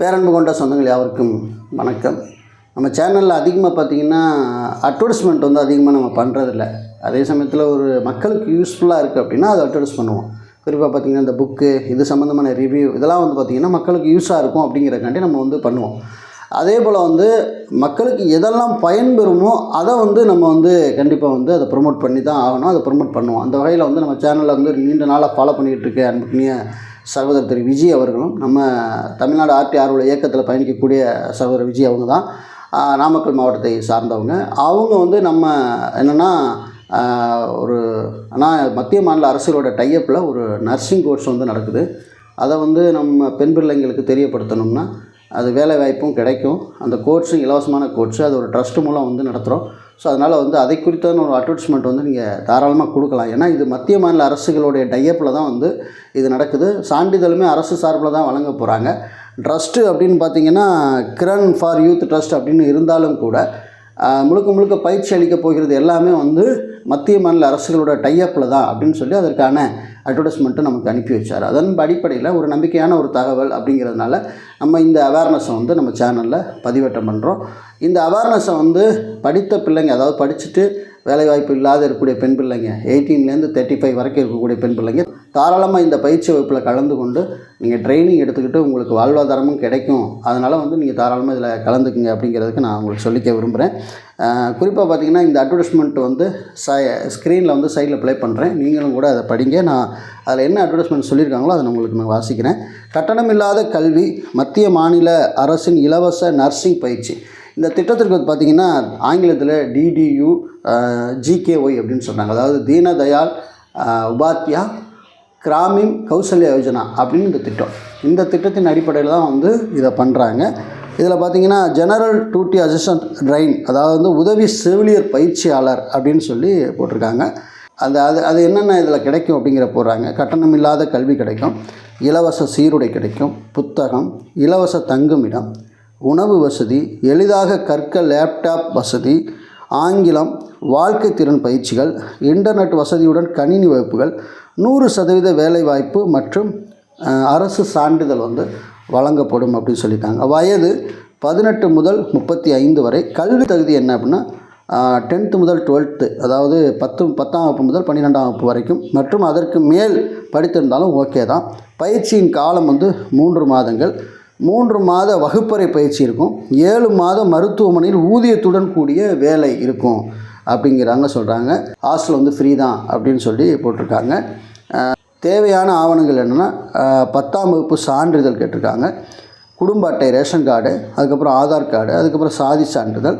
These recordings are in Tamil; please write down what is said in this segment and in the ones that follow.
பேரன்பு கொண்ட சொந்தங்கள் யாருக்கும் வணக்கம். நம்ம சேனலில் அதிகமாக பார்த்தீங்கன்னா அட்வர்டைஸ்மெண்ட் வந்து அதிகமாக நம்ம பண்ணுறதில்ல அதே சமயத்தில் ஒரு மக்களுக்கு யூஸ்ஃபுல்லாக இருக்குது அப்படின்னா அதை அட்வர்டைஸ் பண்ணுவோம். குறிப்பாக பார்த்தீங்கன்னா இந்த புக்கு இது சம்மந்தமான ரிவ்யூ இதெல்லாம் வந்து பார்த்திங்கன்னா மக்களுக்கு யூஸாக இருக்கும் அப்படிங்கிறக்காண்டி நம்ம வந்து பண்ணுவோம். அதே போல் வந்து மக்களுக்கு எதெல்லாம் பயன்பெறுமோ அதை வந்து நம்ம வந்து கண்டிப்பாக வந்து அதை ப்ரொமோட் பண்ணி தான் ஆகணும். அதை ப்ரொமோட் பண்ணுவோம். அந்த வகையில் வந்து நம்ம சேனலில் வந்து நீண்ட நாளாக ஃபாலோ பண்ணிகிட்டு இருக்க அன்புக்குரிய சகோதரர் திரு விஜய் அவர்களும் நம்ம தமிழ்நாடு ஆர்டி ஆர்வல இயக்கத்தில் பயணிக்கக்கூடிய சகோதரர் விஜய் அவங்க தான் நாமக்கல் மாவட்டத்தை சார்ந்தவங்க. அவங்க வந்து நம்ம என்னென்னா ஒரு ஆனால் மத்திய மாநில அரசுகளோட டைப்பில் ஒரு நர்சிங் கோர்ஸ் வந்து நடக்குது. அதை வந்து நம்ம பெண் பிள்ளைங்களுக்கு தெரியப்படுத்தணும்னா அது வேலை வாய்ப்பும் கிடைக்கும். அந்த கோர்ஸும் இலவசமான கோர்ஸு அது ஒரு ட்ரஸ்ட் மூலம் வந்து நடத்துகிறோம் ஸோ அதனால் வந்து அதை குறித்தான ஒரு அட்வர்டைஸ்மெண்ட் வந்து நீங்கள் தாராளமாக கொடுக்கலாம். ஏன்னா இது மத்திய மாநில அரசுகளுடைய டையப்பில் தான் வந்து இது நடக்குது. சான்றிதழுமே அரசு சார்பில் தான் வழங்க போகிறாங்க ட்ரஸ்ட்டு அப்படின்னு பார்த்தீங்கன்னா கிரண் ஃபார் யூத் ட்ரஸ்ட் அப்படின்னு இருந்தாலும் கூட முழுக்க முழுக்க பயிற்சி அளிக்க போகிறது எல்லாமே வந்து மத்திய மாநில அரசுகளோட டைஅப்பில் தான் அப்படின்னு சொல்லி அதற்கான அட்வர்டைஸ்மெண்ட்டை நமக்கு அனுப்பி வச்சார். அதன் அடிப்படையில் ஒரு நம்பிக்கையான ஒரு தகவல் அப்படிங்கிறதுனால நம்ம இந்த அவேர்னஸை வந்து நம்ம சேனலில் பதிவேற்றம் பண்ணுறோம் இந்த அவேர்னஸை வந்து படித்த பிள்ளைங்க அதாவது படிச்சுட்டு வேலைவாய்ப்பு இல்லாத இருக்கக்கூடிய பெண் பிள்ளைங்க எயிட்டீன்லேருந்து தேர்ட்டி ஃபைவ் வரைக்கும் இருக்கக்கூடிய பெண் பிள்ளைங்க தாராளமாக இந்த பயிற்சி வகுப்பில் கலந்து கொண்டு நீங்கள் ட்ரைனிங் எடுத்துக்கிட்டு உங்களுக்கு வாழ்வாதாரமும் கிடைக்கும். அதனால் வந்து நீங்கள் தாராளமாக இதில் கலந்துக்குங்க அப்படிங்கிறதுக்கு நான் உங்களுக்கு சொல்லிக்க விரும்புகிறேன் குறிப்பாக பார்த்தீங்கன்னா இந்த அட்வர்டைஸ்மெண்ட் வந்து ச ஸ்க்ரீனில் வந்து சைடில் ப்ளே பண்ணுறேன் நீங்களும் கூட அதை படிங்க. நான் அதில் என்ன அட்வர்டைஸ்மெண்ட் சொல்லியிருக்காங்களோ அதை நான் உங்களுக்கு நான் வாசிக்கிறேன். கட்டணமில்லாத கல்வி மத்திய மாநில அரசின் இலவச நர்சிங் பயிற்சி. இந்த திட்டத்திற்கு வந்து பார்த்திங்கன்னா ஆங்கிலத்தில் டிடியூ ஜிகேஒய் அப்படின்னு சொன்னாங்க அதாவது தீனதயாள் உபாத்யா கிராமின் கௌசல்யா யோஜனா அப்படின்னு இந்த திட்டம். இந்த திட்டத்தின் அடிப்படையில் தான் வந்து இதை பண்ணுறாங்க இதில் பார்த்தீங்கன்னா ஜெனரல் டூட்டி அசிஸ்டன்ட் ட்ரைன் அதாவது வந்து உதவி செவிலியர் பயிற்சியாளர் அப்படின்னு சொல்லி போட்டிருக்காங்க. அந்த அது அது என்னென்ன இதில் கிடைக்கும் அப்படிங்கிற போடுறாங்க. கட்டணம் இல்லாத கல்வி கிடைக்கும். இலவச சீருடை கிடைக்கும். புத்தகம் இலவச தங்குமிடம் உணவு வசதி எளிதாக கற்க லேப்டாப் வசதி ஆங்கிலம் வாழ்க்கை திறன் பயிற்சிகள் இன்டர்நெட் வசதியுடன் கணினி வகுப்புகள் நூறு சதவீத வேலைவாய்ப்பு மற்றும் அரசு சான்றிதழ் வந்து வழங்கப்படும் அப்படின்னு சொல்லியிருக்காங்க. வயது பதினெட்டு முதல் முப்பத்தி ஐந்து வரை. கல்வி தகுதி என்ன அப்படின்னா டென்த்து முதல் டுவெல்த்து அதாவது பத்து பத்தாம் வகுப்பு முதல் பன்னிரெண்டாம் வகுப்பு வரைக்கும் மற்றும் அதற்கு மேல் படித்திருந்தாலும் ஓகே தான். பயிற்சியின் காலம் வந்து மூன்று மாதங்கள். மூன்று மாத வகுப்பறை பயிற்சி இருக்கும். ஏழு மாத மருத்துவமனையில் ஊதியத்துடன் கூடிய வேலை இருக்கும் அப்படிங்கிறாங்க சொல்கிறாங்க ஹாஸ்டல் வந்து ஃப்ரீ தான் அப்படின்னு சொல்லி போட்டிருக்காங்க. தேவையான ஆவணங்கள் என்னென்னா பத்தாம் வகுப்பு சான்றிதழ் கேட்டிருக்காங்க. குடும்ப அட்டை ரேஷன் கார்டு அதுக்கப்புறம் ஆதார் கார்டு அதுக்கப்புறம் சாதி சான்றிதழ்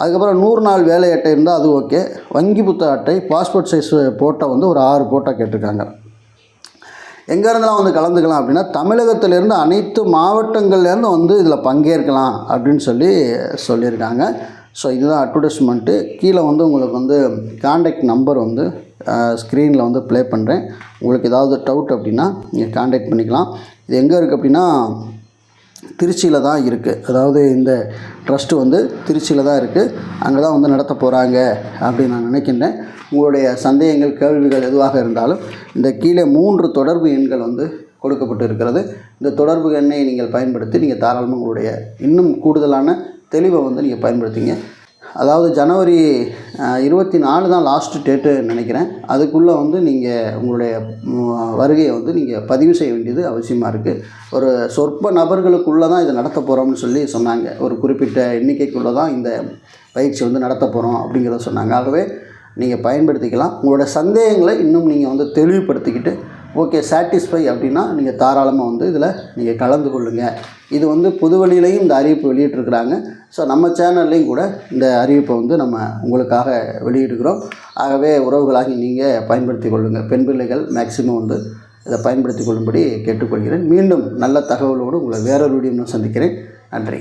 அதுக்கப்புறம் நூறு நாள் வேலை அட்டை இருந்தால் அது ஓகே. வங்கி புத்தக அட்டை பாஸ்போர்ட் சைஸ் ஃபோட்டோ வந்து ஒரு ஆறு ஃபோட்டோ கேட்டிருக்காங்க. எங்கேருந்தெல்லாம் வந்து கலந்துக்கலாம் அப்படின்னா தமிழகத்திலேருந்து அனைத்து மாவட்டங்கள்லேருந்து வந்து இதில் பங்கேற்கலாம் அப்படின்னு சொல்லி சொல்லியிருக்காங்க. ஸோ இதுதான் அட்வர்டைஸ்மெண்ட்டு கீழே வந்து உங்களுக்கு வந்து காண்டாக்ட் நம்பர் வந்து ஸ்க்ரீனில் வந்து ப்ளே பண்ணுறேன் உங்களுக்கு ஏதாவது டவுட் அப்படின்னா நீங்கள் காண்டாக்ட் பண்ணிக்கலாம். இது எங்கே இருக்குது அப்படின்னா திருச்சியில் தான் இருக்குது அதாவது இந்த ட்ரஸ்ட்டு வந்து திருச்சியில் தான் இருக்குது அங்கே தான் வந்து நடத்த போகிறாங்க அப்படின்னு நான் நினைக்கின்றேன். உங்களுடைய சந்தேகங்கள் கேள்விகள் எதுவாக இருந்தாலும் இந்த கீழே மூன்று தொடர்பு எண்கள் வந்து கொடுக்கப்பட்டு இருக்கிறது. இந்த தொடர்பு எண்ணை நீங்கள் பயன்படுத்தி நீங்கள் தாராளமாக உங்களுடைய இன்னும் கூடுதலான தெளிவை வந்து நீங்கள் பயன்படுத்திங்க. அதாவது ஜனவரி இருபத்தி நாலு தான் லாஸ்ட்டு டேட்டு நினைக்கிறேன். அதுக்குள்ளே வந்து நீங்கள் உங்களுடைய வருகையை வந்து நீங்கள் பதிவு செய்ய வேண்டியது அவசியமாக இருக்குது ஒரு சொற்ப நபர்களுக்குள்ளே தான் இதை நடத்த போகிறோம்னு சொல்லி சொன்னாங்க. ஒரு குறிப்பிட்ட எண்ணிக்கைக்குள்ளே தான் இந்த பயிற்சி வந்து நடத்த போகிறோம் அப்படிங்கிறத சொன்னாங்க. ஆகவே நீங்கள் பயன்படுத்திக்கலாம். உங்களோட சந்தேகங்களை இன்னும் நீங்கள் வந்து தெளிவுபடுத்திக்கிட்டு ஓகே சாட்டிஸ்ஃபை அப்படின்னா நீங்கள் தாராளமாக வந்து இதில் நீங்கள் கலந்து கொள்ளுங்கள் இது வந்து புதுவழியிலையும் இந்த அறிவிப்பு வெளியிட்டிருக்கிறாங்க. ஸோ நம்ம சேனல்லையும் கூட இந்த அறிவிப்பை வந்து நம்ம உங்களுக்காக வெளியிடுகிறோம். ஆகவே உறவுகளாகி நீங்கள் பயன்படுத்தி கொள்ளுங்கள் பெண் பிள்ளைகள் மேக்சிமம் வந்து இதை பயன்படுத்தி கொள்ளும்படி கேட்டுக்கொள்கிறேன். மீண்டும் நல்ல தகவலோடு உங்களை வேறொரு வீடியோ சந்திக்கிறேன். நன்றி.